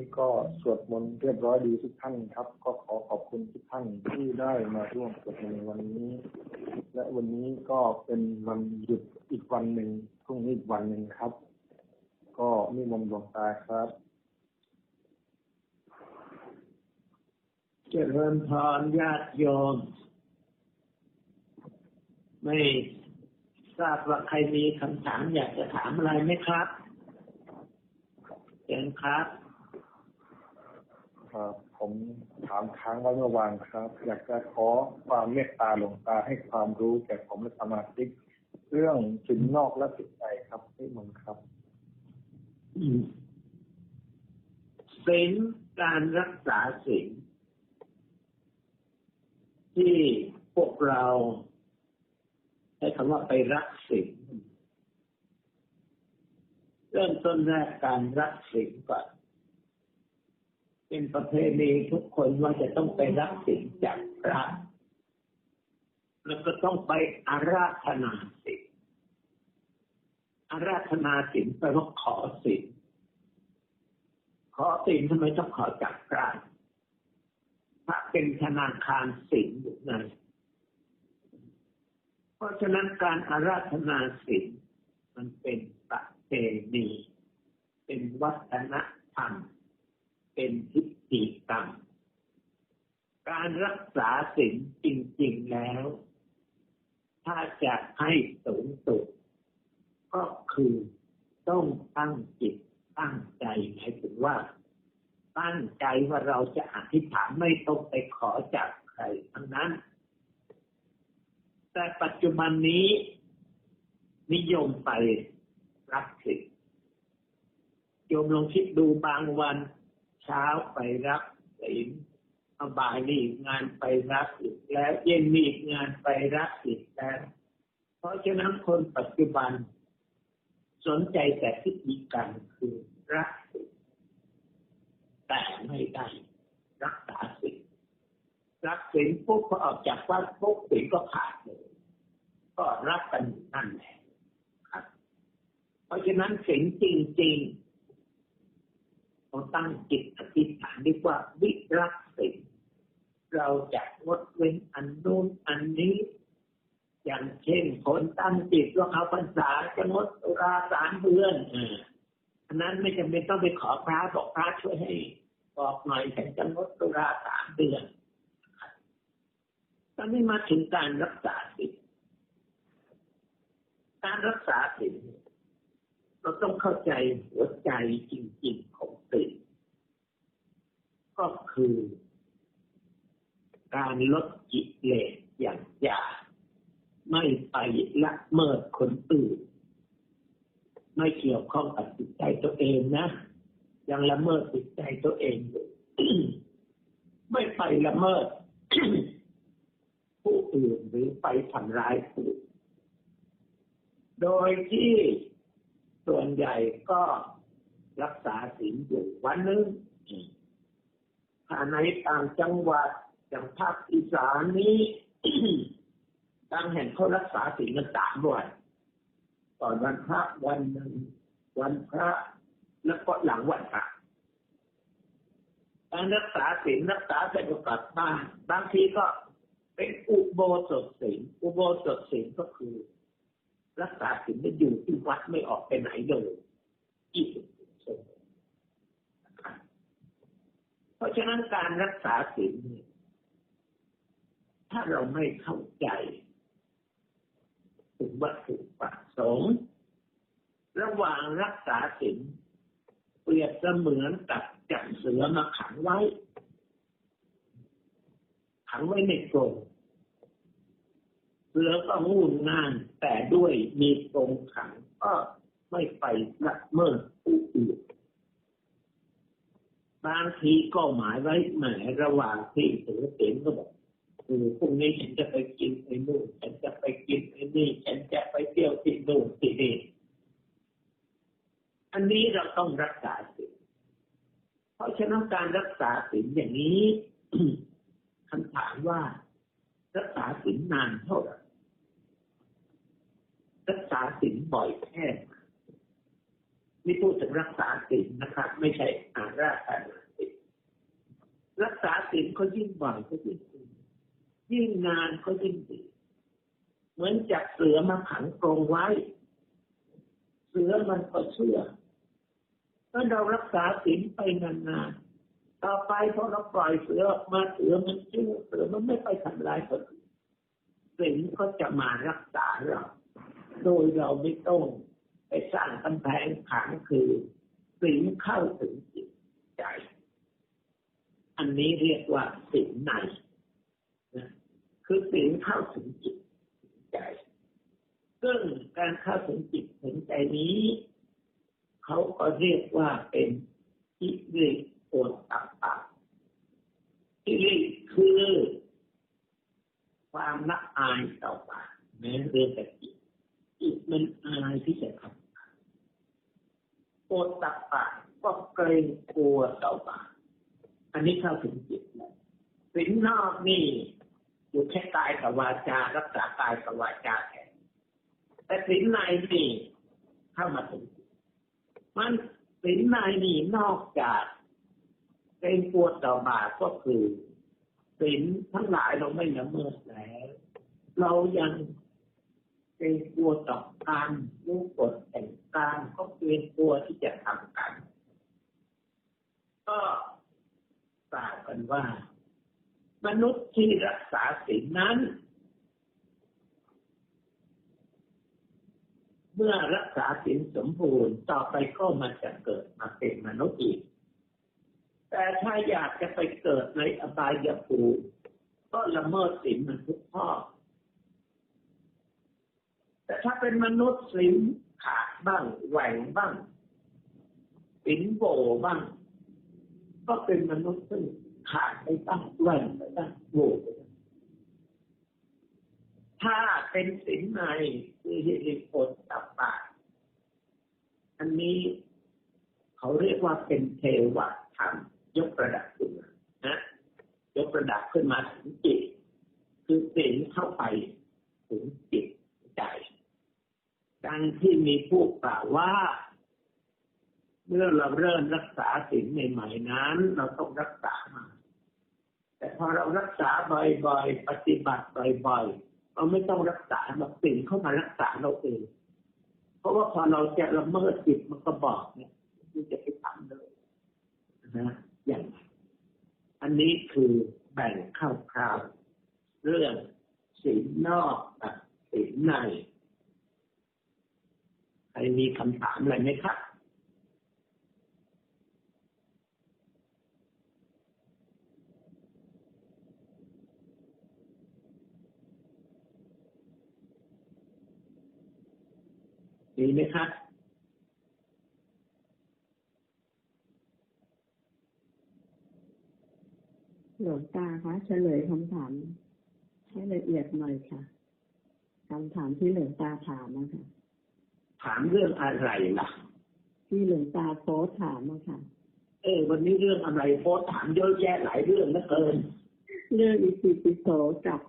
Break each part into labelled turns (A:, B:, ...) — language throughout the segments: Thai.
A: นี่ก็สวดมนต์เรียบร้อยดีทุกท่านครับ ก็ขอขอบคุณทุกท่านที่ได้มาร่วมสวดมนต์ในวันนี้ และวันนี้ก็เป็นวันหยุดอีกวันหนึ่งพรุ่งนี้อีกวันหนึ่งครับ ก็นิมนต์หลวงตาครับ
B: เจริญพรญาติโยม ไม่ทราบว่าใครมีคำถามอยากจะถามอะไรไหมครับเชิญครับ
A: ครับ ผมถามค้างไว้เมื่อวานครับ อยากจะขอความเมตตาหลวงตาให้ความรู้แก่ผมและสมาชิกเรื่องสินนอกและสินในครับนิมนครับ
B: ศีลการรักษาศีลที่พวกเราใช้คำว่าไปรักศีลเริ่มต้นแรกการรักศีลก่อน เป็นประเพณีทุกคนว่าจะต้องไปรักศีลจากพระแล้วก็ต้องไปอาราธนาศีลอาราธนาศีลแปลว่าขอศีลขอศีลทำไมต้องขอจากพระพระเป็นธนาคารศีลอยู่ในเพราะฉะนั้นการอาราธนาศีลมันเป็นประเพณีเป็นวัฒนธรรม เป็นพิธีกรรมการรักษาศีลจริง ๆ แล้ว ถ้าจะให้สูงสุดก็คือต้องตั้งจิตตั้งใจหมายถึงว่า ตั้งใจว่าเราจะอธิษฐานไม่ต้องไปขอจากใครทั้งนั้น แต่ปัจจุบันนี้ นิยมไปรับสิทธิโยมลองคิดดูบางวัน ช้าไปรับศีลบ่ายนี่งานไปรับอีกแล้ว เย็นมีงานไปรับอีกแล้ว เพราะฉะนั้นคนปัจจุบัน สนใจแต่พิธีกรรมคือรักศีลแต่ไม่ได้รักษาศีลรักศีลปุ๊บพอออกจากวัดปุ๊บศีลก็ขาดเลยก็รักกันนั่นแหละครับ เพราะฉะนั้นศีลจริงๆ เราตั้งจิตอธิษฐานดีกว่าวิรักศีลเราจะงดเว้นอันนู้นอันนี้ อย่างเช่นคนตั้งจิตว่าเขาพรรษาจะงดสุราสามเดือนอันนั้นไม่จำเป็นต้องไปขอพระบอกพระช่วยให้บอกหน่อยฉันจะงดสุราสามเดือนตอนนี้มาถึงการรักษาศีลการรักษาศีลเราต้องเข้าใจหัวใจจริง ๆ ของ ศีลก็คือ การลดกิเลสอย่างยาไม่ไปละเมิดคนอื่น ไม่เกี่ยวข้องกับจิตใจตัวเองนะ ยังละเมิดจิตใจตัวเองอยู่ไม่ไปละเมิด ผู้อื่นหรือไปทำร้ายผู้อื่นโดยที่ส่วนใหญ่ก็ รักษาศีลอยู่วันหนึ่งถ้าในต่างจังหวัดอย่างภาคอีสานนี้บางแห่งเขารักษาศีลกันสามวันก่อนวันพระวันหนึ่งวันพระแล้วก็หลังวันพระการรักษาศีลรักษาเสร็จก็กลับบ้านบางทีก็เป็นอุโบสถศีลอุโบสถศีลก็คือ รักษาศีลไม่อยู่ที่วัดไม่ออกไปไหนเลยยี่ สิบชั่วโมงเพราะฉะนั้นการรักษาศีลเนี่ยถ้าเราไม่เข้าใจถึงวัตถุประสงค์ระหว่างรักษาศีลเปรียบเสมือนกับจับเสือมาขังไว้ ขังไว้ในกรงเสือก็งูนงานแต่ด้วยมีกรงขังก็ ไม่ไปละเมิดผู้อื่นบางทีก็หมายไว้แหมระหว่างที่เสือเต็นก็บอกคือพรุ่งนี้ฉันจะไปกินไอ้นู่นฉันจะไปกินไอ้นี่ ฉันจะไปเที่ยวที่นู่นที่นี่อันนี้เราต้องรักษาศีลเพราะฉะนั้นการรักษาศีลอย่างนี้คำถามว่ารักษาศีลนานเท่าไหร่รักษาศีลบ่อยแค่ไหน นี่พูดถึงรักษาศีลนะครับ ไม่ใช่อาราธนาก็ยิ่งบ่อยก็ยิ่งดียิ่งนานก็ยิ่งดีเหมือนจับเสือมาขังกรงไว้ เสือมันก็เชื่อถ้าเรารักษาศีลไปนานๆต่อไปพอเราปล่อยเสือออกมาเสือมันเชื่อเสือมันไม่ไปทำลายคนอื่นศีลก็จะมารักษาเราโดยเราไม่ต้อง ไปสร้างกำแพงขังคือศีลเข้าถึงจิตใจ อันนี้เรียกว่าศีลในนะคือศีลเข้าถึงจิตใจซึ่งการเข้าถึงจิตถึงใจนี้ เขาก็เรียกว่าเป็นอิริโอตตปปะอิริคือความละอายต่อบาปแม้เรื่องแต่จิตจิตมันอายที่จะทำ โอตตปปะก็เกรงกลัวต่อบาปอันนี้เข้าถึงจิตแล้วสินนอกนี่อยู่แค่กายกับวาจารักษากายกับวาจาแทนแต่สินในนี่เข้ามาถึงมันสินในนี่นอกจากเกรงกลัวต่อบาปก็คือสินทั้งหลายเราไม่ละเมิดแล้ว เรายัง เกรงกลัวต่อการรู้กฎแห่งการก็เกรงกลัวที่จะทำกัน ก็กล่าวกันว่า มนุษย์ที่รักษาศีลนั้น เมื่อรักษาศีลสมบูรณ์ต่อไปก็มันจะเกิดมาเป็นมนุษย์อีก แต่ถ้าอยากจะไปเกิดในอบายภูมิก็ละเมิดศีลมันทุกข้อ แต่ถ้าเป็นมนุษย์ศีลขาดบ้างแหว่งบ้างศีลโบบ้าง ก็เป็นมนุษย์ซึ่งขาดไปบ้างแหว่งไปบ้างโบไปบ้างถ้าเป็นศีลในคือฮิริโอตตปปะอันนี้เขาเรียกว่าเป็นเทวธรรมยกระดับขึ้นมานะยกระดับขึ้นมาถึงจิต คือศีลเข้าไปถึงจิตใจ ดังที่มีผู้กล่าวว่า เมื่อเราเริ่มรักษาศีลใหม่ๆนั้น เราต้องรักษามาแต่พอเรารักษาบ่อยๆ ปฏิบัติบ่อยๆ เราไม่ต้องรักษาแบบศีลเข้ามารักษาเราเอง เพราะว่าพอเราจะละเมิดจิตมันก็บอกเนี่ยมันจะไปทำเลยนะอย่างอันนี้คือแบ่งคร่าวๆเรื่องศีลนอกกับศีลใน ใครมีคำถามอะไรไหมครับมีไหมครับ
C: หลวงตาคะเฉลยคำถามให้ละเอียดหน่อยค่ะคำถามที่หลวงตาถามนะคะ
B: ถามเรื่องอะไรล่ะ
C: ที่หลวงตาโพสต์ถามอะค่ะ
B: เออวันนี้เรื่องอะไรโพสต์ถามเยอะแยะหลายเรื่องเหลือเกิน
C: เรื่องอิติปิโสกับ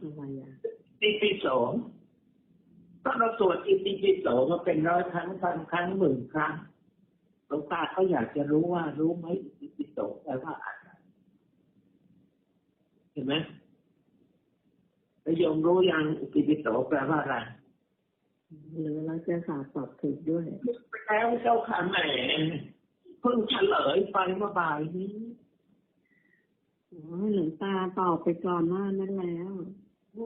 C: อะไรอะ
B: อิติปิโสถ้าเราตรวจอิติปิโสมาเป็นร้อยครั้งพันครั้งหมื่นครั้งหลวงตาเขาอยากจะรู้ว่ารู้ไหมอิติปิโสแปลว่าอะไรเห็นไหมแล้วโยมรู้ยังอิติปิโสแปลว่าอะไร
C: หรือเราจะสาบตอบถูกด้วย
B: แล้วเจ้าค่ะแหมเพิ่งเฉลยไปเมื่อบ่ายนี้
C: อ๋อหลวงตาตอบไปก่อนหน้านั้นแล้ว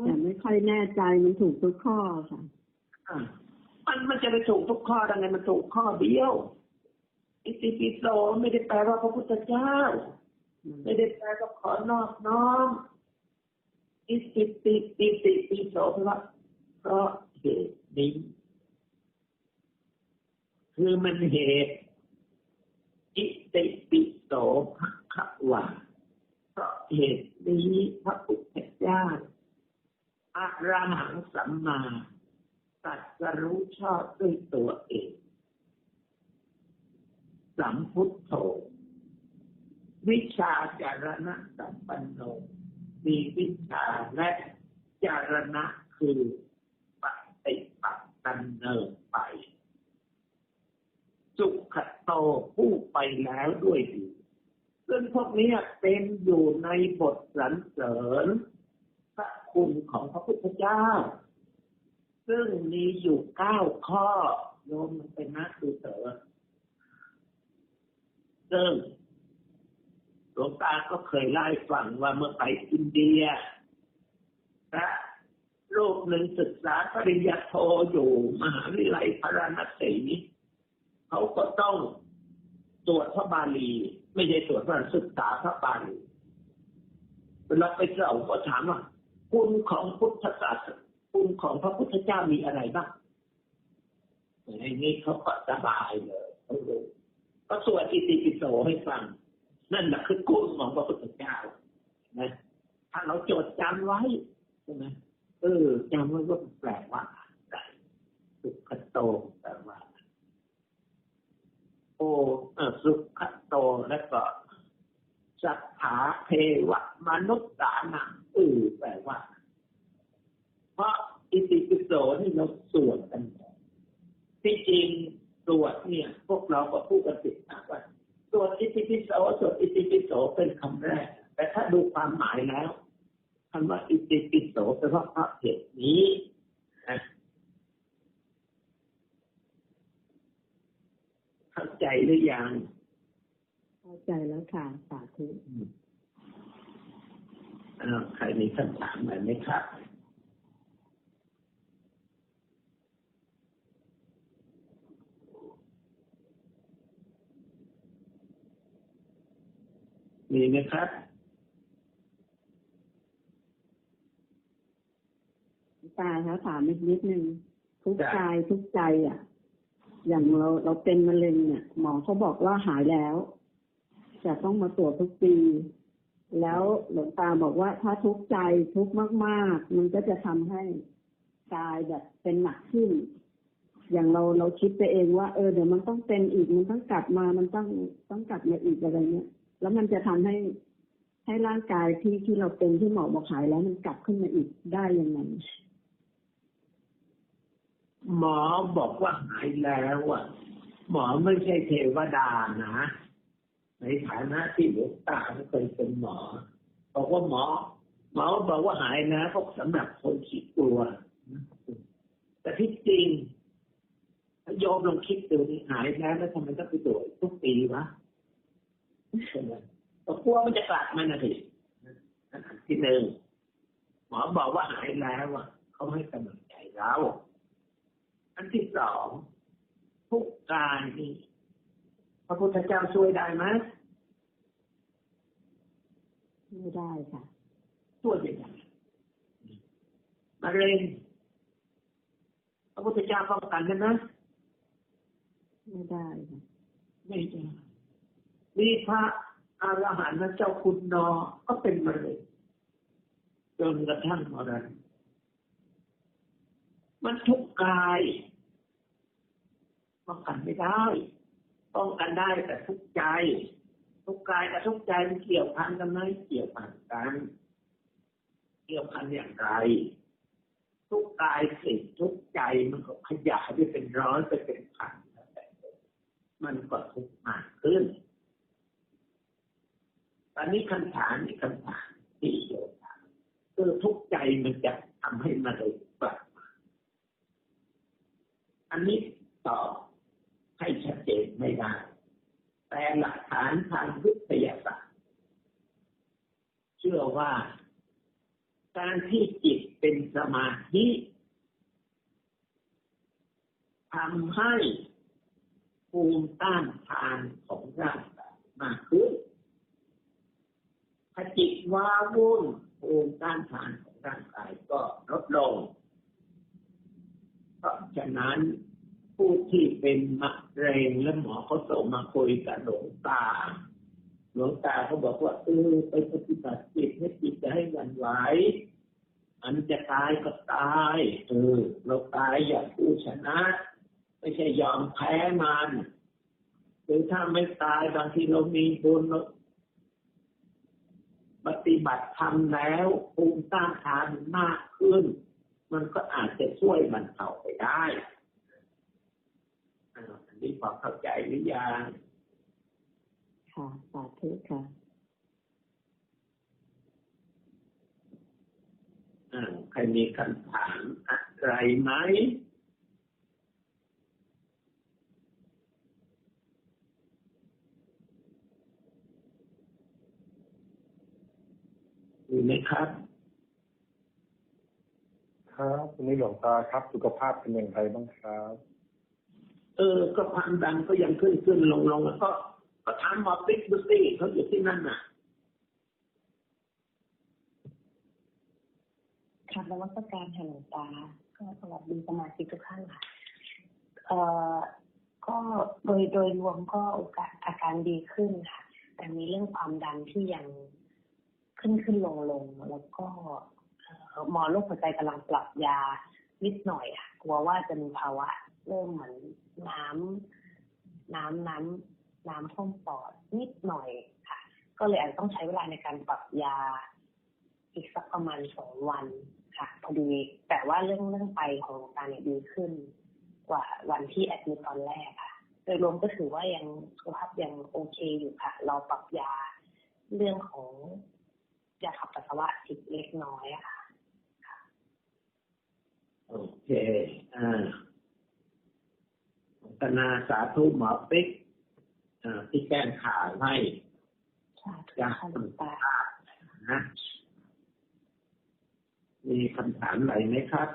C: แต่ไม่ค่อยแน่ใจมันถูกทุกข้อค่ะ
B: อะมันมันจะไปถูกทุกข้อได้ไงมันถูกข้อเดียวอิติปิโสไม่ได้แปลว่าพระพุทธเจ้า ไม่ได้แปลว่าขอนอบน้อมอิติปิปิติปิโสเพราะว่าเพราะ เหตุนี้ คือมันเหตุอิติปิโสภะคะวาเพราะเหตุนี้พระพุทธเจ้าอะรหังสัมมาตรัสรู้ชอบด้วยตัวเองสัมพุทโธวิชาจารณะสัมปันโนมีวิชาและจารณะคือ ดำเนินไป สุขโตผู้ไปแล้วด้วยดี ซึ่งพวกนี้เป็นอยู่ในบทสรรเสริญพระคุณของพระพุทธเจ้า ซึ่งมีอยู่เก้าข้อโยมมันเป็นนักดูเถอะซึ่งหลวงตาก็เคยไล่ฟังว่าเมื่อไปอินเดียพระ หนึ่งศึกษาปริญญาโทอยู่มหาวิทยาลัยพระนครเขาก็ต้องตรวจพระบาลี ไม่ใช่ตรวจพระศึกษาพระบาลีเวลาไปเจาก็ถามว่าคุณของพุทธศาสนาคุณของพระพุทธเจ้ามีอะไรบ้างไอ้นี่เขาก็สบายเลยเขารู้ก็สวดอิติปิโสให้ฟัง นั่นแหละคือคุณของพระพุทธเจ้านะถ้าเราจดจำไว้ใช่ไหม เออจำไว้ว่าแปลว่าอะไรสุขโตแปลว่า โอเออสุขโตแล้วก็สัทธาเทวมนุษย์สานังเออแปลว่า เพราะอิติปิโสนี่เราสวดกัน ที่จริงสวดเนี่ย พวกเราก็พูดกันติดนะว่าสวดอิติปิโสสวดอิติปิโสเป็นคำแรก แต่ถ้าดูความหมายแล้ว คำว่าอิติปิโสแปลว่าพระเหตุนี้เข้าใจหรือยัง
C: เข้าใจแล้วค่ะ สาธุ
B: อ้าวใครมีคำถามอะไรไหมครับมีไหมครับ
C: ตาคะถามอีกนิดนึงทุก
B: จ้ะ
C: กายทุกใจอะ อย่างเราเราเป็นมะเร็งเนี่ย หมอเขาบอกว่าหายแล้วแต่ต้องมาตรวจทุกปี แล้วหลวงตาบอกว่าถ้าทุกข์ใจทุกข์มาก ๆ มันก็จะทำให้กายแบบเป็นหนักขึ้น อย่างเราเราคิดไปเองว่า เออเดี๋ยวมันต้องเป็นอีกมันต้องกลับมามันต้องต้องกลับมาอีกอะไรเงี้ยแล้วมันจะทำให้ให้ร่างกายที่ที่เราเป็นที่หมอบอกหายแล้วมันกลับขึ้นมาอีกได้ยังไง
B: หมอบอกว่าหายแล้วอะ หมอไม่ใช่เทวดานะในฐานะที่หลวงตาเคยเป็นหมอบอกว่าหมอ หมอบอกว่าหายนะพวกสำหรับคนขี้กลัวแต่ที่จริงถ้าโยมลองคิดดูนี่หายแล้วแล้วทำไมต้องไปตรวจทุกปีวะใช่ไหมก็กลัวมันจะกลับมานะทีที่หนึ่งหมอบอกว่าหายแล้วอะเขาให้กำลังใจเรา อันที่สองทุกการนี่พระพุทธเจ้าช่วยได้ไหม
C: ไม่ได้ค่ะ
B: ช่วยยังไงมะเร็งพระพุทธเจ้าป้องกันได้ไหม
C: ไม่ได้ค่ะ
B: ไม่ได้มีพระอรหันต์เจ้าคุณนอก็เป็นมะเร็งจนกระทั่งมรณะ มันทุกกายป้องกันไม่ได้ป้องกันได้แต่ทุกใจ ทุกกายกับทุกใจมันเกี่ยวพันกันไหมเกี่ยวพันกัน เกี่ยวพันอย่างไร ทุกกายสิทุกใจมันก็ขยายไปเป็นร้อยไปเป็นพันมันก็ทุกข์มากขึ้นตอนนี้คำถามนี่คำถามที่โยมถาคือทุกใจมันจะทำให้มะเร็งกลับ อันนี้ตอบให้ชัดเจนไม่ได้ แต่หลักฐานทางวิทยาศาสตร์ เชื่อว่าการที่จิตเป็นสมาธิทำให้ภูมิต้านทานของร่างกายมากขึ้นถ้าจิตว้าวุ่นภูมิต้านทานของร่างกายก็ลดลง ราะฉะนั้นผู้ที่เป็นมะเร็งและหมอเขาส่งมาคุยกับหลวงตา หลวงตาเขาบอกว่าเออไปปฏิบัติจิตให้จิตจะให้หวันไหวอันจะตายก็ตายเออเราตายอย่างผู้ชนะ ไม่ใช่ยอมแพ้มันหรือถ้าไม่ตายบางทีเรามีบุญปฏิบัติธรรมแล้วภูมิต้านทานมากขึ้น มันก็อาจจะช่วยบรรเทาไปได้อ่าอันนี้พอเข้าใจหรือยัง
C: ค่ะสาธุค่ะ
B: อ่าใครมีคำถามอะไรไหมมีไหมครับ
A: ครับวันนี้หลวงตาครับ สุขภาพเป็นอย่างไรบ้างครับ
B: เออ ก็ความดันก็ยังขึ้นขึ้นลงลงแล้วก็ ก็ถามหมอปิ๊กดูสิเขาอยู่ที่นั่นน่ะ
D: ค่ะนวัตการค่ะหลวงตา ก็สวัสดีสมาชิกทุกท่านค่ะ เอ่อ ก็โดยโดยรวมก็โอกาสอาการดีขึ้นค่ะ แต่มีเรื่องความดันที่ยังขึ้นขึ้นลงลงแล้วก็เอ่อ หมอโรคหัวใจกำลังปรับยานิดหน่อยค่ะกลัวว่าจะมีภาวะเริ่มเหมือนน้ำน้ำน้ำน้ำท่วมปอดนิดหน่อยค่ะ ก็เลยอาจจะต้องใช้เวลาในการปรับยา อีกสักประมาณสองวันค่ะ พอดี แต่ว่าเรื่องเรื่องไตของตาเนี่ยดีขึ้น กว่าวันที่แอดมิตตอนแรกค่ะ โดยรวมก็ถือว่ายังสุขภาพยังโอเคอยู่ค่ะ เราปรับยาเรื่องของยาขับปัสสาวะอีกเล็กน้อยค่ะ
B: เคอ่าตนาสาธุหมอปิ๊กอ่าที่แจ้งข่าวให้
D: สาธุ
B: จาก
D: ค่ะหล
B: คุ
D: ว
B: ณ
D: งตา
B: ตานะมีคำถามอะไรไหมครับ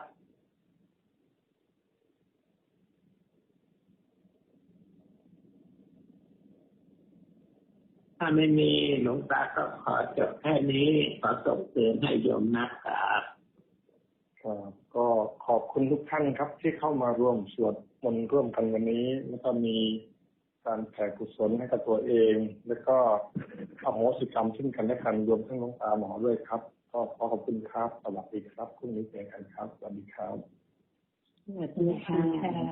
B: ถ้าไม่มีหลวงตาก็ขอจบแค่นี้ ขอส่งเตือนให้โยมนะครับ
A: ครับ ก็ขอบคุณทุกท่านครับที่เข้ามาร่วมสวดมนต์ร่วมกันวันนี้ แล้วก็มีการแผ่กุศลให้กับตัวเอง แล้วก็อโหสิกรรมซึ่งกันและกันรวมทั้งน้องตาหมอด้วยครับ ก็ขอขอบคุณครับสวัสดีครับพรุ่งนี้เจอกันครับสวัสดีครับ
C: สวัสดีค่ะ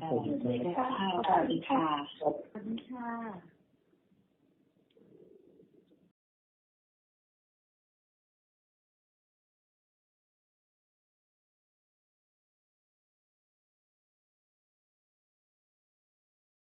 D: สวัสดีค่ะสวัสดีค่ะ
C: สวัสดีค่ะ